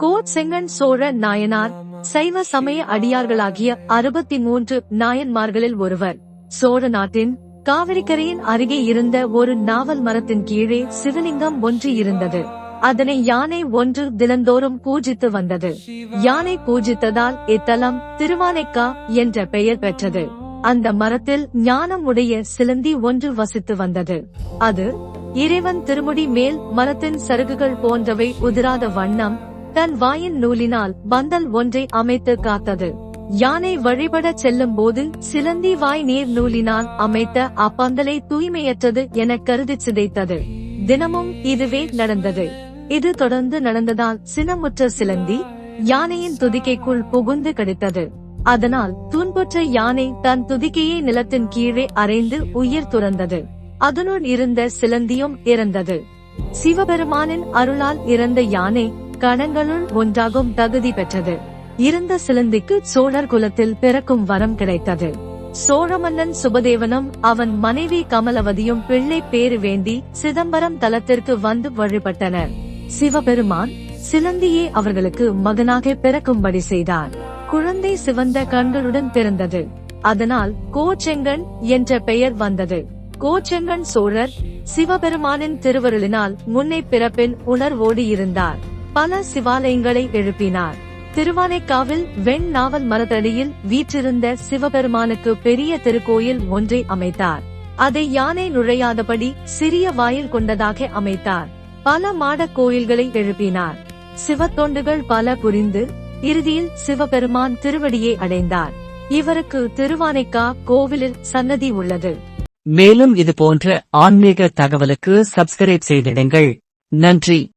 Code Sengan Chola Nayanar சைவ சமய அடியார்களாகிய அறுபத்தி மூன்று நாயன்மார்களில் ஒருவர். சோழ நாட்டின் காவிரிக்கரையின் அருகே இருந்த ஒரு நாவல் மரத்தின் கீழே சிவலிங்கம் ஒன்று இருந்தது. அதனை யானை ஒன்று தினந்தோறும் பூஜித்து வந்தது. யானை பூஜித்ததால் இத்தலம் திருவானைக்கா என்ற பெயர் பெற்றது. அந்த மரத்தில் ஞானம் உடைய சிலந்தி ஒன்று வசித்து வந்தது. அது இறைவன் திருமுடி மேல் மரத்தின் சருகுகள் போன்றவை உதிராத வண்ணம் தன் வாயின் நூலினால் பந்தல் ஒன்றை அமைத்து காத்தது. யானை வழிபடச் செல்லும் போது சிலந்தி வாய் நீர் நூலினால் அமைத்த அப்பந்தலை தூய்மையற்றது என கருதி சிதைத்தது. தினமும் இதுவே நடந்தது. இது தொடர்ந்து நடந்ததால் சினமுற்ற சிலந்தி யானையின் துதிக்கைக்குள் புகுந்து கடித்தது. அதனால் துன்புற்ற யானை தன் துதிக்கையை நிலத்தின் கீழே அரைந்து உயிர் துறந்தது. அதனுள் இருந்த சிலந்தியும் இறந்தது. சிவபெருமானின் அருளால் இறந்த யானை கணங்களுள் ஒன்றாகும் தகுதி பெற்றது. இருந்த சிலந்திக்கு சோழர் குலத்தில் பிறக்கும் வரம் கிடைத்தது. சோழ மன்னன் சுபதேவனும் அவன் மனைவி கமலவதியும் பிள்ளை பேரு வேண்டி சிதம்பரம் தலத்திற்கு வந்து வழிபட்டனர். சிவபெருமான் சிலந்தியே அவர்களுக்கு மகனாக பிறக்கும்படி செய்தார். குழந்தை சிவந்த கண்களுடன் பிறந்தது. அதனால் கோச்செங்கன் என்ற பெயர் வந்தது. கோச்செங்கன் சோழர் சிவபெருமானின் திருவருளினால் முன்னை பிறப்பின் உணர்வோடு இருந்தார். பல சிவாலயங்களை எழுப்பினார். திருவானைக்காவில் வெண் நாவல் மரத்தடியில் வீற்றிருந்த சிவபெருமானுக்கு பெரிய திருக்கோயில் ஒன்றை அமைத்தார். அதை யானை நுழையாதபடி சிறிய வாயில் கொண்டதாக அமைத்தார். பல மாடக் கோயில்களை எழுப்பினார். சிவத்தொண்டுகள் பல புரிந்து இறுதியில் சிவபெருமான் திருவடியை அடைந்தார். இவருக்கு திருவானைக்கா கோவிலில் சன்னதி உள்ளது. மேலும் இது போன்ற ஆன்மீக தகவலுக்கு சப்ஸ்கிரைப் செய்திடுங்கள். நன்றி.